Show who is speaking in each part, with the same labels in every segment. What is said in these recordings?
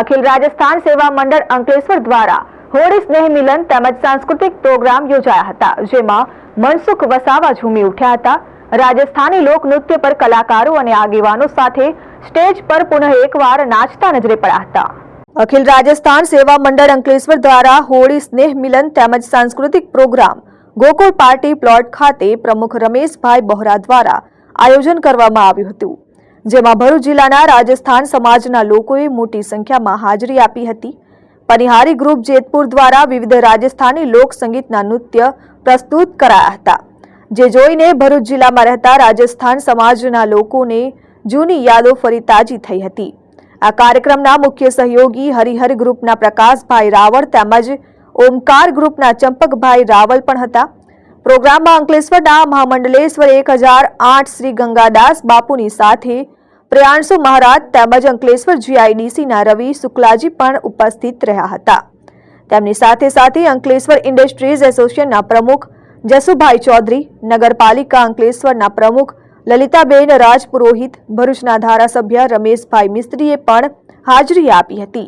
Speaker 1: અખિલ રાજસ્થાન સેવા મંડળ અંકલેશ્વર દ્વારા હોળી સ્નેહ મિલન તેમજ સાંસ્કૃતિક પ્રોગ્રામ યોજાયા હતા, જેમાં મનસુખ વસાવા ઝૂમી ઉઠ્યા હતા. રાજસ્થાની લોક નૃત્ય પર કલાકારો અને આગેવાનો સાથે સ્ટેજ પર પુનઃ એકવાર નાચતા નજરે પડ્યા હતા. અખિલ રાજસ્થાન સેવા મંડળ અંકલેશ્વર દ્વારા હોળી સ્નેહ મિલન તેમજ સાંસ્કૃતિક પ્રોગ્રામ ગોકુળ પાર્ટી પ્લોટ ખાતે પ્રમુખ રમેશભાઈ બહોરા દ્વારા આયોજન કરવામાં આવ્યું હતું. જેમાં ભરૂચ જિલ્લાના રાજસ્થાન સમાજના લોકોએ મોટી સંખ્યામાં હાજરી આપી હતી. પનિહારી ગ્રુપ જેતપુર દ્વારા વિવિધ રાજસ્થાની લોક સંગીતના નૃત્ય પ્રસ્તુત કરાયા હતા. જે જોઈને ભરૂચ જિલ્લામાં રહેતા રાજસ્થાન સમાજના લોકોને જૂની યાદો ફરી તાજી થઈ હતી. આ કાર્યક્રમના મુખ્ય સહયોગી હરિહર ગ્રુપના પ્રકાશભાઈ રાવળ તેમજ ઓમકાર ગ્રુપના ચંપકભાઈ રાવલ પણ હતા. પ્રોગ્રામમાં અંકલેશ્વરના મહામંડલેશ્વર એક હજાર આઠ શ્રી ગંગાદાસ બાપુની સાથે પ્રિયાંશુ મહારાજ તેમજ અંકલેશ્વર જીઆઈડીસીના રવિ શુક્લાજી પણ ઉપસ્થિત રહ્યા હતા તેમની સાથે સાથે અંકલેશ્વર ઇન્ડસ્ટ્રીઝ એસોસિએશનના પ્રમુખ જસુભાઈ ચૌધરી નગરપાલિકા અંકલેશ્વરના પ્રમુખ લલિતાબેન રાજપુરોહિત ભરૂચના ધારાસભ્ય રમેશભાઈ મિસ્ત્રીએ પણ હાજરી આપી હતી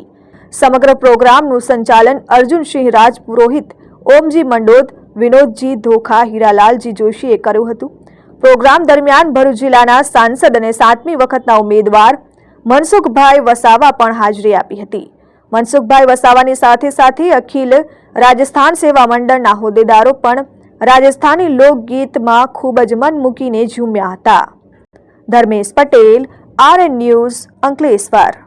Speaker 1: સમગ્ર પ્રોગ્રામનું સંચાલન અર્જુનસિંહ રાજપુરોહિત ઓમજી મંડોદ વિનોદજી ધોખા, હીરાલાલજી જોશીએ કર્યું હતું. પ્રોગ્રામ દરમિયાન ભરૂચ જિલ્લાના સાંસદ અને સાતમી વખતના ઉમેદવાર મનસુખભાઈ વસાવા પણ હાજરી આપી હતી. મનસુખભાઈ વસાવાની સાથે સાથે અખિલ રાજસ્થાન સેવા મંડળના હોદ્દેદારો પણ રાજસ્થાની લોકગીતમાં ખૂબ જ મન મૂકીને ઝૂમ્યા હતા. Dharmesh Patel R news Ankleshwar.